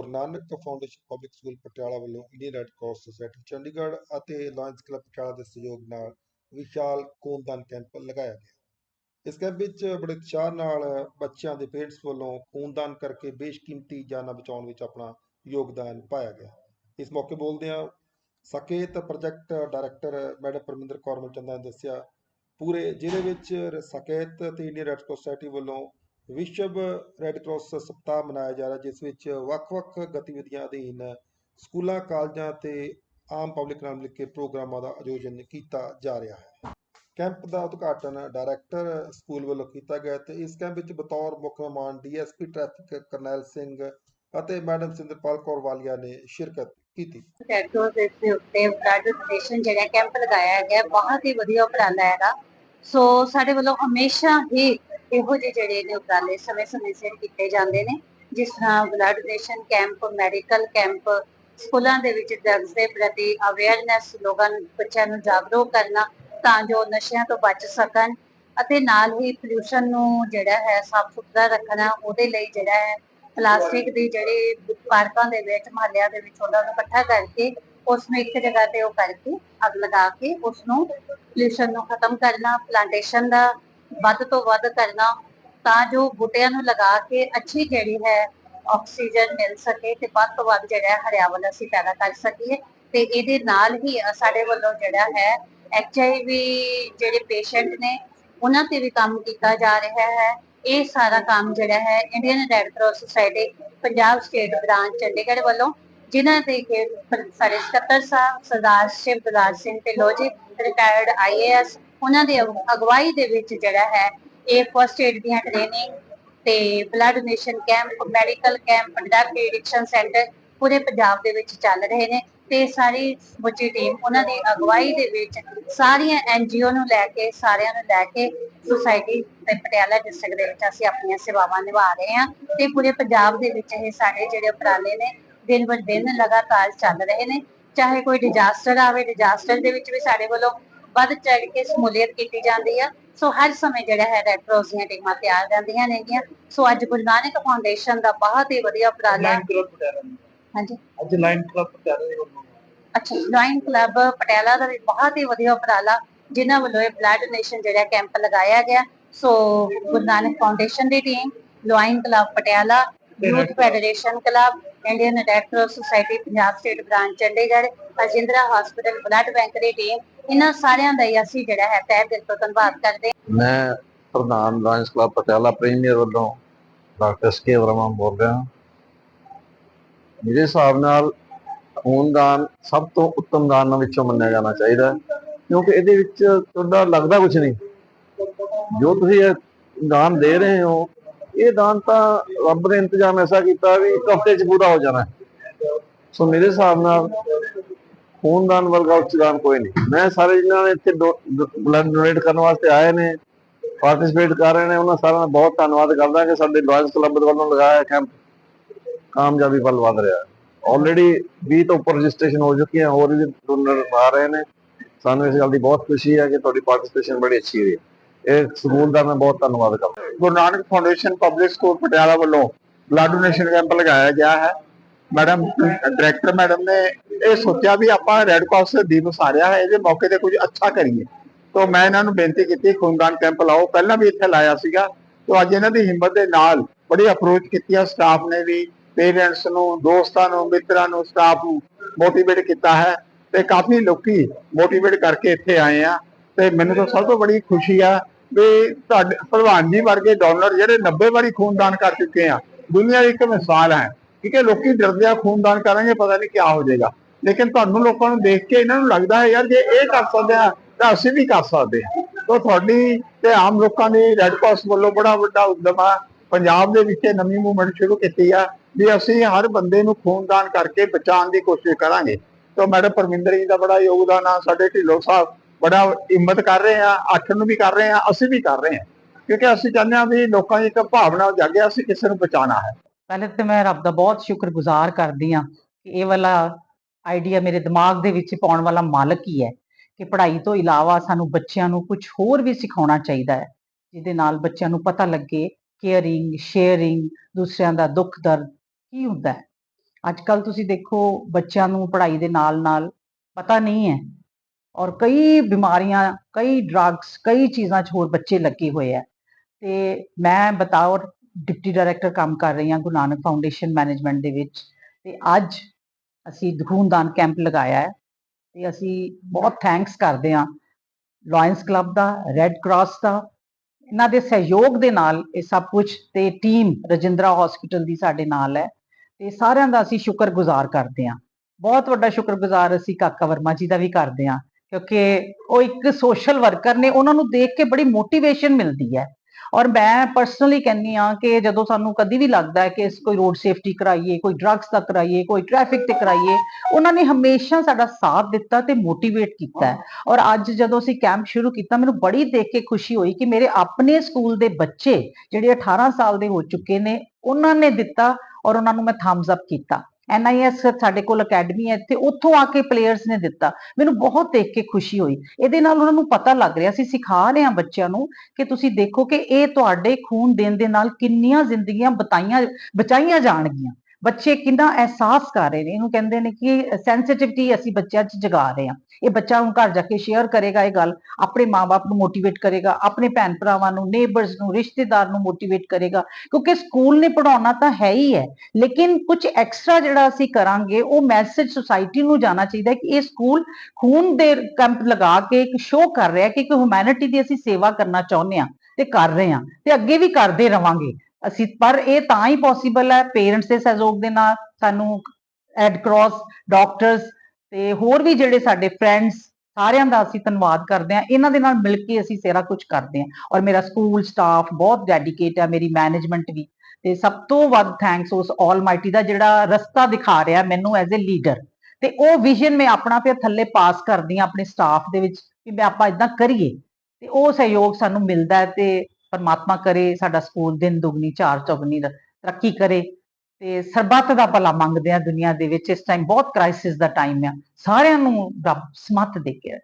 Guru Nanak foundation public school Patiala ਵੱਲੋਂ Indian Red Cross Society Chandigarh ਅਤੇ lions club Patiala ਦੇ ਸਹਿਯੋਗ ਨਾਲ ਵਿਸ਼ਾਲ ਖੂਨਦਾਨ ਕੈਂਪ ਲਗਾਇਆ ਗਿਆ। ਇਸ ਕੈਂਪ ਵਿੱਚ ਬੜੇ ਉਤਸ਼ਾਹ ਨਾਲ ਬੱਚਿਆਂ ਦੇ ਪੇਰੈਂਟਸ ਵੱਲੋਂ ਖੂਨਦਾਨ ਕਰਕੇ ਬੇਸ਼ਕੀਮਤੀ ਜਾਨਾਂ ਬਚਾਉਣ ਵਿੱਚ ਆਪਣਾ ਯੋਗਦਾਨ ਪਾਇਆ ਗਿਆ। ਇਸ ਮੌਕੇ ਬੋਲਦਿਆਂ Saket project director madam Parminder Kaur Malchanda ਨੇ ਦੱਸਿਆ, ਪੂਰੇ ਜ਼ਿਲ੍ਹੇ ਵਿੱਚ ਸਾਕੇਤ ਅਤੇ ਇੰਡੀਅਨ ਰੈੱਡ ਕਰਾਸ ਸੁਸਾਇਟੀ ਵੱਲੋਂ ਵਿਸ਼ਵ ਰੈੱਡ ਕਰਾਸ ਸਪਤਾਹ ਮਨਾਇਆ ਜਾ ਰਿਹਾ, ਜਿਸ ਵਿੱਚ ਵੱਖ-ਵੱਖ ਗਤੀਵਿਧੀਆਂ ਅਧੀਨ ਸਕੂਲਾਂ, ਕਾਲਜਾਂ ਤੇ ਆਮ ਪਬਲਿਕ ਨਾਲ ਮਿਲ ਕੇ ਪ੍ਰੋਗਰਾਮਾਂ ਦਾ ਆਯੋਜਨ ਕੀਤਾ ਜਾ ਰਿਹਾ ਹੈ। ਕੈਂਪ ਦਾ ਉਦਘਾਟਨ ਡਾਇਰੈਕਟਰ ਸਕੂਲ ਵੱਲੋਂ ਕੀਤਾ ਗਿਆ ਤੇ ਇਸ ਕੈਂਪ ਵਿੱਚ ਬਤੌਰ ਮੁੱਖ ਮਹਿਮਾਨ ਡੀਐਸਪੀ ਟ੍ਰੈਫਿਕ ਕਰਨੈਲ ਸਿੰਘ ਅਤੇ ਮੈਡਮ ਸਿੰਦਰਪਾਲ ਕੌਰ ਵਾਲੀਆ ਨੇ ਸ਼ਿਰਕਤ ਕੀਤੀ। ਟੈਟੋਸ ਦੇ ਉੱਤੇ ਬਲੱਡ ਡੋਨੇਸ਼ਨ ਜਿਹੜਾ ਕੈਂਪ ਲਗਾਇਆ ਗਿਆ, ਬਹੁਤ ਹੀ ਵਧੀਆ ਉਪਰਾਲਾ ਹੈਗਾ। ਸੋ ਸਾਡੇ ਵੱਲੋਂ ਹਮੇਸ਼ਾ ਹੀ ਇਹੋ ਜਿਹੇ ਜਿਹੜੇ ਨੇ ਉਪਰਾਲੇ ਸਮੇਂ-ਸਮੇਂ ਸਿਰ ਕੀਤੇ ਜਾਂਦੇ ਨੇ, ਜਿਸ ਤਰ੍ਹਾਂ blood donation camp medical camp ਸਕੂਲਾਂ ਦੇ ਵਿੱਚ ਡਰੱਗਸ ਦੇ ਪ੍ਰਤੀ ਅਵੇਅਰਨੈਸ ਲੋਕਾਂ ਨੂੰ, ਬੱਚਿਆਂ ਨੂੰ ਜਾਗਰੂਕ ਕਰਨਾ, ਤਾਂ ਜੋ ਨਸ਼ਿਆਂ ਤੋਂ ਬਚ ਸਕਣ ਅਤੇ ਨਾਲ ਹੀ ਪੋਲੂਸ਼ਨ ਨੂੰ ਜਿਹੜਾ ਹੈ ਸਾਫ਼ ਸੁਥਰਾ ਰੱਖਣਾ, ਉਹਦੇ ਲਈ ਜਿਹੜਾ ਹੈ ਪਲਾਸਟਿਕ ਦੀ ਜਿਹੜੇ ਪਾਰਕਾਂ ਦੇ ਵਿੱਚ, ਮਹੱਲਿਆਂ ਦੇ ਵਿੱਚ ਉਹਨਾਂ ਨੂੰ ਇਕੱਠਾ ਕਰਕੇ ਉਸ ਨੂੰ ਇੱਕ ਜਗ੍ਹਾ ਤੇ ਉਹ ਕਰਕੇ, ਅੱਗ ਲਗਾ ਕੇ ਉਸ ਨੂੰ ਪੋਲੂਸ਼ਨ ਨੂੰ ਖਤਮ ਕਰਨਾ ਪਲਾਂਟੇਸ਼ਨ ਦਾ ਵੱਧ ਤੋਂ ਵੱਧ ਕਰਨਾ, ਤਾਂ ਜੋ ਬੂਟਿਆਂ ਨੂੰ ਲਗਾ ਕੇ ਅੱਛੀ ਜਿਹੜੀ ਹੈ ਆਕਸੀਜਨ ਮਿਲ ਸਕੇ ਤੇ ਵੱਧ ਤੋਂ ਵੱਧ ਜਿਹੜਾ ਹਰਿਆਵਲ ਅਸੀਂ ਪੈਦਾ ਕਰ ਸਕੀਏ। ਤੇ ਇਹਦੇ ਨਾਲ ਹੀ ਸਾਡੇ ਵੱਲੋਂ ਜਿਹੜਾ ਹੈ ਐਚਆਈਵੀ ਜਿਹੜੇ ਪੇਸ਼ੈਂਟ ਨੇ, ਉਹਨਾਂ ਤੇ ਵੀ ਕੰਮ ਕੀਤਾ ਜਾ ਰਿਹਾ ਹੈ। ਇਹ ਸਾਰਾ ਕੰਮ ਜਿਹੜਾ ਹੈ Indian Red Cross Society Punjab state branch Chandigarh ਵੱਲੋਂ, ਜਿਨ੍ਹਾਂ ਦੇ ਸਾਡੇ ਸਕੱਤਰ ਸਾਹਿਬ ਸਰਦਾਰ ਸ਼ਿਵ ਦੁਲਾਰ ਸਿੰਘ ਤੇ ਲੋਜੀ ਰਿਟਾਇਰਡ ਆਈਏਐਸ ਉਹਨਾਂ ਦੀ ਅਗਵਾਈ ਦੇ ਵਿੱਚ ਜਿਹੜਾ ਹੈ, ਇਹ ਫਸਟ ਏਡ ਦੀਆਂ ਟ੍ਰੇਨਿੰਗ ਤੇ blood donation camp medical camp drug addiction centre ਪੂਰੇ ਪੰਜਾਬ ਦੇ ਵਿੱਚ ਚੱਲ ਰਹੇ ਨੇ ਤੇ ਸਾਰੀ ਸਮੁੱਚੀ ਟੀਮ ਉਹਨਾਂ ਦੀ ਅਗਵਾਈ ਦੇ ਵਿੱਚ ਸਾਰੀਆਂ ਐਨਜੀਓ ਨੂੰ ਲੈ ਕੇ, ਸਾਰਿਆਂ ਨੂੰ ਲੈ ਕੇ ਸੁਸਾਇਟੀ ਤੇ ਪਟਿਆਲਾ ਡਿਸਟ੍ਰਿਕਟ ਦੇ ਵਿੱਚ ਅਸੀਂ ਆਪਣੀਆਂ ਸੇਵਾਵਾਂ ਨਿਭਾ ਰਹੇ ਹਾਂ ਤੇ ਪੂਰੇ ਪੰਜਾਬ ਦੇ ਵਿੱਚ ਇਹ ਸਾਡੇ ਜਿਹੜੇ ਉਪਰਾਲੇ ਨੇ, ਦਿਨ ਬਰ ਦਿਨ ਲਗਾਤਾਰ ਚੱਲ ਰਹੇ ਨੇ। ਚਾਹੇ ਕੋਈ ਡਿਜ਼ਾਸਟਰ ਆਵੇ ਡਿਜ਼ਾਸਟਰ ਦੇ ਵਿੱਚ ਵੀ ਸਾਡੇ ਵੱਲੋਂ ਵੱਧ ਚੜ ਕੇ ਸਮੂਲੀਅਤ ਕੀਤੀ ਜਾਂਦੀ ਆ। ਸੋ ਹਰ ਸਮੇਂ ਜਿਹੜਾ ਹੈ ਰੈੱਡ ਕਰਾਸ ਦੀਆਂ ਟੀਮਾਂ ਤਿਆਰ ਰਹਿੰਦੀਆਂ ਨੇਗੀਆਂ। ਸੋ ਅੱਜ ਗੁਰੂ ਨਾਨਕ ਫਾਊਂਡੇਸ਼ਨ ਦਾ ਬਹੁਤ ਹੀ ਵਧੀਆ ਉਪਰਾਲਾ ਹਾਂਜੀ। ਅੱਜ ਲਾਈਨ ਕਲੱਬ ਪਟਿਆਲਾ ਦੇ ਵੱਲੋਂ ਅੱਛਾ ਲਾਇਨ ਕਲੱਬ ਪਟਿਆਲਾ ਦਾ ਵੀ ਬਹੁਤ ਹੀ ਵਧੀਆ ਉਪਰਾਲਾ ਜਿਨ੍ਹਾਂ ਵੱਲੋਂ ਇਹ ਬਲੱਡ ਡੋਨੇਸ਼ਨ ਜਿਹੜਾ ਕੈਂਪ ਲਗਾਇਆ ਗਿਆ। ਸੋ ਗੁਰੂ ਨਾਨਕ ਫਾਊਂਡੇਸ਼ਨ ਦੀ team lion club Patiala youth federation club Indian red cross society Punjab state branch Chandigarh Ajindra hospital blood bank ਦੀ ਟੀਮ ਇਹਨਾਂ ਸਾਰਿਆਂ ਦਾ ਹੀ ਅਸੀਂ ਜਿਹੜਾ ਹੈ ਤਹਿ ਦਿਲ ਤੋਂ ਧੰਨਵਾਦ ਕਰਦੇ ਮੈਂ ਪ੍ਰਧਾਨ ਲਾਇਨਸ ਕਲੱਬ ਪਟਿਆਲਾ ਪ੍ਰੀਮੀਅਰ ਵੱਲੋਂ ਡਾਕਟਰ ਐਸ ਵਰਮਾ ਬੋਲ ਰਿਹਾ ਮੇਰੇ ਹਿਸਾਬ ਨਾਲ ਖੂਨਦਾਨ ਸਭ ਤੋਂ ਉੱਤਮ ਦਾਨਾਂ ਵਿੱਚੋਂ ਮੰਨਿਆ ਜਾਣਾ ਚਾਹੀਦਾ ਕਿਉਂਕਿ ਇਹਦੇ ਵਿੱਚ ਤੁਹਾਡਾ ਲੱਗਦਾ ਕੁਝ ਨਹੀਂ। ਜੋ ਤੁਸੀਂ ਇਹ ਦਾਨ ਦੇ ਰਹੇ ਹੋ, ਇਹ ਦਾਨ ਤਾਂ ਰੱਬ ਨੇ ਇੰਤਜ਼ਾਮ ਐਸਾ ਕੀਤਾ ਵੀ ਇੱਕ ਹਫ਼ਤੇ 'ਚ ਪੂਰਾ ਹੋ ਜਾਣਾ ਸੋ ਮੇਰੇ ਹਿਸਾਬ ਨਾਲ ਖੂਨਦਾਨ ਵਰਗਾ ਉੱਚ ਕੋਈ ਨਹੀਂ। ਮੈਂ ਸਾਰੇ ਜਿਨ੍ਹਾਂ ਨੇ ਇੱਥੇ ਬਲੱਡ ਡੋਨੇਟ ਕਰਨ ਵਾਸਤੇ ਆਏ ਨੇ ਪਾਰਟਿਸਿਪੇਟ ਕਰ ਰਹੇ ਨੇ, ਉਹਨਾਂ ਸਾਰਿਆਂ ਦਾ ਬਹੁਤ ਧੰਨਵਾਦ ਕਰਦਾ ਕਿ ਸਾਡੇ ਲਾਇਨਸ ਕਲੱਬ ਵੱਲੋਂ ਲਗਾਇਆ ਕੈਂਪ ਕਾਮਯਾਬੀ ਵੱਲ ਵਧ ਰਿਹਾ ਹੈ। ਆਲਰੇਡੀ 20 ਤੋਂ ਉੱਪਰ ਰਜਿਸਟ੍ਰੇਸ਼ਨ ਹੋ ਚੁੱਕੀ ਹੈ ਹੋਰ ਵੀ ਡੋਨਰ ਆ ਰਹੇ ਨੇ। ਸਾਨੂੰ ਇਸ ਗੱਲ ਦੀ ਬਹੁਤ ਖੁਸ਼ੀ ਹੈ ਕਿ ਤੁਹਾਡੀ ਪਾਰਟਿਸਿਪੇਸ਼ਨ ਬੜੀ ਅੱਛੀ ਰਹੀ ਹੈ। ਇਹ ਸਕੂਲ ਦਾ ਮੈਂ ਬਹੁਤ ਧੰਨਵਾਦ ਕਰਦਾ। Guru Nanak foundation public school Patiala ਵੱਲੋਂ ਬਲੱਡ ਡੋਨੇਸ਼ਨ ਕੈਂਪ ਲਗਾਇਆ ਗਿਆ ਹੈ। ਮੈਡਮ ਡਾਇਰੈਕਟਰ ਮੈਡਮ ਨੇ ਇਹ ਸੋਚਿਆ ਵੀ ਆਪਾਂ ਰੈੱਡ ਕਰਾਸ ਦਿਵਸ ਆ ਰਿਹਾ ਹੈ, ਇਹਦੇ ਮੌਕੇ ਤੇ ਕੁਝ ਅੱਛਾ ਕਰੀਏ। ਤੋਂ ਮੈਂ ਇਹਨਾਂ ਨੂੰ ਬੇਨਤੀ ਕੀਤੀ, ਖੂਨਦਾਨ ਕੈਂਪ ਲਾਓ। ਪਹਿਲਾਂ ਵੀ ਇੱਥੇ ਲਾਇਆ ਸੀਗਾ, ਤੋਂ ਅੱਜ ਇਹਨਾਂ ਦੀ ਹਿੰਮਤ ਦੇ ਨਾਲ ਬੜੀ ਅਪਰੋਚ ਕੀਤੀ ਆ ਸਟਾਫ ਨੇ ਵੀ ਪੇਰੈਂਟਸ ਨੂੰ, ਦੋਸਤਾਂ ਨੂੰ, ਮਿੱਤਰਾਂ ਨੂੰ ਸਟਾਫ ਨੂੰ ਮੋਟੀਵੇਟ ਕੀਤਾ ਹੈ। ਤੇ ਕਾਫੀ ਲੋਕੀ ਮੋਟੀਵੇਟ ਕਰਕੇ ਇੱਥੇ ਆਏ ਆ। ਤੇ ਮੈਨੂੰ ਤਾਂ ਸਭ ਤੋਂ ਬੜੀ ਖੁਸ਼ੀ ਆ ਵੀ ਤੁਹਾਡੇ, ਭਲਵਾਨ ਜੀ ਵਰਗੇ ਡੋਨਰ ਜਿਹੜੇ 90 ਵਾਰੀ ਖੂਨਦਾਨ ਕਰ ਚੁੱਕੇ ਆ, ਦੁਨੀਆ ਦੀ ਇੱਕ ਮਿਸਾਲ ਹੈ। ਕਿਉਂਕਿ ਲੋਕੀ ਡਰਦੇ ਆ, ਖੂਨਦਾਨ ਕਰਾਂਗੇ, ਪਤਾ ਨਹੀਂ ਕੀ ਹੋ ਜਾਏਗਾ। ਲੇਕਿਨ ਤੁਹਾਨੂੰ ਲੋਕਾਂ ਨੂੰ ਦੇਖ ਕੇ ਇਹਨਾਂ ਨੂੰ ਲੱਗਦਾ ਹੈ ਯਾਰ, ਜੇ ਇਹ ਕਰ ਸਕਦੇ ਆ, ਤਾਂ ਅਸੀਂ ਵੀ ਕਰ ਸਕਦੇ ਹਾਂ ਤਾਂ ਤੁਹਾਡੀ ਤੇ ਆਮ ਲੋਕਾਂ ਦੀ ਰੈੱਡ ਕਰਾਸ ਵੱਲੋਂ ਬੜਾ ਵੱਡਾ ਉਦਮ ਆ। ਪੰਜਾਬ ਦੇ ਵਿੱਚ ਇਹ ਨਵੀਂ ਮੂਵਮੈਂਟ ਸ਼ੁਰੂ ਕੀਤੀ ਆ ਵੀ ਅਸੀਂ ਹਰ ਬੰਦੇ ਨੂੰ ਖੂਨਦਾਨ ਕਰਕੇ ਬਚਾਉਣ ਦੀ ਕੋਸ਼ਿਸ਼ ਕਰਾਂਗੇ। ਤਾਂ ਮੈਡਮ ਪਰਮਿੰਦਰ ਜੀ ਦਾ ਬੜਾ ਯੋਗਦਾਨ ਆ, ਸਾਡੇ ਢਿੱਲੋਂ ਸਾਹਿਬ ਬੜਾ ਹਿੰਮਤ ਕਰ ਰਹੇ ਆ, ਅੱਠ ਨੂੰ ਵੀ ਕਰ ਰਹੇ ਆ, ਅਸੀਂ ਵੀ ਕਰ ਰਹੇ ਆ। ਕਿਉਂਕਿ ਅਸੀਂ ਚਾਹੁੰਦੇ ਆ ਵੀ ਲੋਕਾਂ ਦੀ ਇੱਕ ਭਾਵਨਾ ਜਾਗੇ, ਅਸੀਂ ਕਿਸੇ ਨੂੰ ਬਚਾਉਣਾ ਹੈ। ਪਹਿਲੇ ਤੇ ਮੈਂ ਰੱਬ ਦਾ ਬਹੁਤ ਸ਼ੁਕਰਗੁਜ਼ਾਰ ਕਰਦੀ ਆ ਕਿ ਇਹ ਵਾਲਾ ਆਈਡੀਆ ਮੇਰੇ ਦਿਮਾਗ ਦੇ ਵਿੱਚ ਪਾਉਣ ਵਾਲਾ ਮਾਲਕ ਹੀ ਹੈ ਕਿ ਪੜ੍ਹਾਈ ਤੋਂ ਇਲਾਵਾ ਸਾਨੂੰ ਬੱਚਿਆਂ ਨੂੰ ਕੁਝ ਹੋਰ ਵੀ ਸਿਖਾਉਣਾ ਚਾਹੀਦਾ ਹੈ, ਜਿਹਦੇ ਨਾਲ ਬੱਚਿਆਂ ਨੂੰ ਪਤਾ ਲੱਗੇ ਕੇਅਰਿੰਗ ਸ਼ੇਅਰਿੰਗ ਦੂਸਰਿਆਂ ਦਾ ਦੁੱਖ ਦਰਦ ਕੀ ਹੁੰਦਾ ਹੈ। ਅੱਜ ਕੱਲ ਤੁਸੀਂ ਦੇਖੋ ਬੱਚਿਆਂ ਨੂੰ ਪੜ੍ਹਾਈ ਦੇ ਨਾਲ ਨਾਲ ਪਤਾ ਨਹੀਂ ਹੈ ਔਰ ਕਈ ਬਿਮਾਰੀਆਂ, ਕਈ ਡਰੱਗਸ ਕਈ ਚੀਜ਼ਾਂ 'ਚ ਹੋਰ ਬੱਚੇ ਲੱਗੇ ਹੋਏ ਆ ਤੇ ਮੈਂ ਬਤੌਰ ਡਿਪਟੀ ਡਾਇਰੈਕਟਰ ਕੰਮ ਕਰ ਰਹੀ ਹਾਂ ਗੁਰੂ ਨਾਨਕ ਫਾਊਂਡੇਸ਼ਨ ਮੈਨੇਜਮੈਂਟ ਦੇ ਵਿੱਚ ਤੇ ਅੱਜ ਅਸੀਂ ਖੂਨਦਾਨ ਕੈਂਪ ਲਗਾਇਆ ਹੈ ਤੇ ਅਸੀਂ ਬਹੁਤ ਥੈਂਕਸ ਕਰਦੇ ਹਾਂ ਲਾਇਨਸ ਕਲੱਬ ਦਾ ਰੈੱਡ ਕਰਾਸ ਦਾ, ਇਹਨਾਂ ਦੇ ਸਹਿਯੋਗ ਦੇ ਨਾਲ ਇਹ ਸਭ ਕੁਝ ਤੇ ਟੀਮ ਰਜਿੰਦਰਾ ਹਸਪੀਟਲ ਦੀ ਸਾਡੇ ਨਾਲ ਹੈ ਤੇ ਸਾਰਿਆਂ ਦਾ ਅਸੀਂ ਸ਼ੁਕਰਗੁਜ਼ਾਰ ਕਰਦੇ ਹਾਂ। ਬਹੁਤ ਵੱਡਾ ਸ਼ੁਕਰਗੁਜ਼ਾਰ ਅਸੀਂ ਕਾਕਾ ਵਰਮਾ ਜੀ ਦਾ ਵੀ ਕਰਦੇ ਹਾਂ ਕਿਉਂਕਿ ਉਹ ਇੱਕ ਸੋਸ਼ਲ ਵਰਕਰ ਨੇ, ਉਹਨਾਂ ਨੂੰ ਦੇਖ ਕੇ ਬੜੀ ਮੋਟੀਵੇਸ਼ਨ ਮਿਲਦੀ ਹੈ। ਔਰ ਮੈਂ ਪਰਸਨਲੀ ਕਹਿੰਨੀ ਆ ਕਿ ਜਦੋਂ ਸਾਨੂੰ ਕਦੀ ਵੀ ਲੱਗਦਾ ਹੈ ਕਿ ਅਸੀਂ ਕੋਈ ਰੋਡ ਸੇਫਟੀ ਕਰਾਈਏ, ਕੋਈ ਡਰੱਗਸ ਦਾ ਕਰਾਈਏ, ਕੋਈ ਟ੍ਰੈਫਿਕ ਤੇ ਕਰਾਈਏ, ਉਹਨਾਂ ਨੇ ਹਮੇਸ਼ਾ ਸਾਡਾ ਸਾਥ ਦਿੱਤਾ ਤੇ ਮੋਟੀਵੇਟ ਕੀਤਾ ਔਰ ਅੱਜ ਜਦੋਂ ਅਸੀਂ ਕੈਂਪ ਸ਼ੁਰੂ ਕੀਤਾ, ਮੈਨੂੰ ਬੜੀ ਦੇਖ ਕੇ ਖੁਸ਼ੀ ਹੋਈ ਕਿ ਮੇਰੇ ਆਪਣੇ ਸਕੂਲ ਦੇ ਬੱਚੇ ਜਿਹੜੇ 18 ਸਾਲ ਦੇ ਹੋ ਚੁੱਕੇ ਨੇ, ਉਹਨਾਂ ਨੇ ਦਿੱਤਾ ਔਰ ਉਹਨਾਂ ਨੂੰ ਮੈਂ ਥੰਬਸ ਅਪ ਕੀਤਾ। ਐਨਆਈਐਸ ਸਾਡੇ ਕੋਲ ਅਕੈਡਮੀ ਹੈ ਇੱਥੇ ਉੱਥੋਂ ਆ ਕੇ ਪਲੇਅਰਸ ਨੇ ਦਿੱਤਾ। ਮੈਨੂੰ ਬਹੁਤ ਦੇਖ ਕੇ ਖੁਸ਼ੀ ਹੋਈ। ਇਹਦੇ ਨਾਲ ਉਹਨਾਂ ਨੂੰ ਪਤਾ ਲੱਗ ਰਿਹਾ ਸੀ ਸਿਖਾ ਰਹੇ ਹਾਂ ਬੱਚਿਆਂ ਨੂੰ ਕਿ ਤੁਸੀਂ ਦੇਖੋ ਕਿ ਇਹ ਤੁਹਾਡੇ ਖੂਨ ਦੇਣ ਦੇ ਨਾਲ ਕਿੰਨੀਆਂ ਜ਼ਿੰਦਗੀਆਂ ਬਤਾਈਆਂ ਬਚਾਈਆਂ ਜਾਣਗੀਆਂ। ਬੱਚੇ ਕਿੰਨਾ ਅਹਿਸਾਸ ਕਰ ਰਹੇ ਨੇ, ਇਹਨੂੰ ਕਹਿੰਦੇ ਨੇ ਕਿ ਸੈਂਸਿਟਿਵਿਟੀ ਅਸੀਂ ਬੱਚਿਆਂ 'ਚ ਜਗਾ ਰਹੇ ਹਾਂ। ਇਹ ਬੱਚਾ ਹੁਣ ਘਰ ਜਾ ਕੇ ਸ਼ੇਅਰ ਕਰੇਗਾ ਇਹ ਗੱਲ, ਆਪਣੇ ਮਾਪੇ ਨੂੰ ਮੋਟੀਵੇਟ ਕਰੇਗਾ, ਆਪਣੇ ਭੈਣ ਭਰਾਵਾਂ ਨੂੰ ਨੇਬਰਸ ਨੂੰ, ਰਿਸ਼ਤੇਦਾਰ ਨੂੰ ਮੋਟੀਵੇਟ ਕਰੇਗਾ, ਕਿਉਂਕਿ ਸਕੂਲ ਨੇ ਪੜਾਉਣਾ ਤਾਂ ਹੈ ਹੀ ਹੈ, ਲੇਕਿਨ ਕੁਝ ਐਕਸਟਰਾ ਜਿਹੜਾ ਅਸੀਂ ਕਰਾਂਗੇ, ਉਹ ਮੈਸੇਜ ਸੁਸਾਇਟੀ ਨੂੰ ਜਾਣਾ ਚਾਹੀਦਾ ਕਿ ਇਹ ਸਕੂਲ ਖੂਨ ਦੇ ਕੈਂਪ ਲਗਾ ਕੇ ਇੱਕ ਸ਼ੋਅ ਕਰ ਰਿਹਾ ਕਿ ਹਿਊਮੈਨਿਟੀ ਦੀ ਅਸੀਂ ਸੇਵਾ ਕਰਨਾ ਚਾਹੁੰਦੇ ਹਾਂ ਤੇ ਕਰ ਰਹੇ ਹਾਂ ਤੇ ਅੱਗੇ ਵੀ ਕਰਦੇ ਰਵਾਂਗੇ। ਅਸੀਂ, ਪਰ ਇਹ ਤਾਂ ਹੀ ਪੋਸੀਬਲ ਹੈ ਪੇਰੈਂਟਸ ਦੇ ਸਹਿਯੋਗ ਦੇ ਨਾਲ ਸਾਨੂੰ ਰੈੱਡ ਕਰਾਸ ਡਾਕਟਰਸ ਤੇ ਹੋਰ ਵੀ ਜਿਹੜੇ ਸਾਡੇ ਫਰੈਂਡਸ ਸਾਰਿਆਂ ਦਾ ਅਸੀਂ ਧੰਨਵਾਦ ਕਰਦੇ ਹਾਂ। ਇਹਨਾਂ ਦੇ ਨਾਲ ਮਿਲ ਕੇ ਅਸੀਂ ਸਾਰਾ ਕੁਝ ਕਰਦੇ ਹਾਂ। ਔਰ ਮੇਰਾ ਸਕੂਲ ਸਟਾਫ ਬਹੁਤ ਡੈਡੀਕੇਟ ਹੈ, ਮੇਰੀ ਮੈਨੇਜਮੈਂਟ ਵੀ। ਤੇ ਸਭ ਤੋਂ ਵੱਧ ਥੈਂਕਸ ਉਸ ਆਲਮਾਈਟੀ ਦਾ ਜਿਹੜਾ ਰਸਤਾ ਦਿਖਾ ਰਿਹਾ ਮੈਨੂੰ ਐਜ਼ ਅ ਲੀਡਰ ਤੇ ਉਹ ਵਿਜ਼ਨ ਮੈਂ ਆਪਣਾ ਫਿਰ ਥੱਲੇ ਪਾਸ ਕਰਦੀ ਹਾਂ ਆਪਣੇ ਸਟਾਫ ਦੇ ਵਿੱਚ ਕਿ ਮੈਂ ਆਪਾਂ ਇਦਾਂ ਕਰੀਏ। ਤੇ ਉਹ ਸਹਿਯੋਗ ਸਾਨੂੰ ਮਿਲਦਾ ਤੇ ਪਰਮਾਤਮਾ ਕਰੇ, ਸਾਡਾ ਸਕੂਲ ਦਿਨ ਦੁਗਣੀ, ਚਾਰ ਚੌਗਣੀ ਤਰੱਕੀ ਕਰੇ ਤੇ ਸਰਬੱਤ ਦਾ ਭਲਾ ਮੰਗਦੇ ਆ ਦੁਨੀਆ ਦੇ ਵਿੱਚ। ਇਸ ਟਾਈਮ ਬਹੁਤ ਕ੍ਰਾਈਸਿਸ ਦਾ ਟਾਈਮ ਆ। ਸਾਰਿਆਂ ਨੂੰ ਰੱਬ ਸਮੱਤ ਦੇ ਕੇ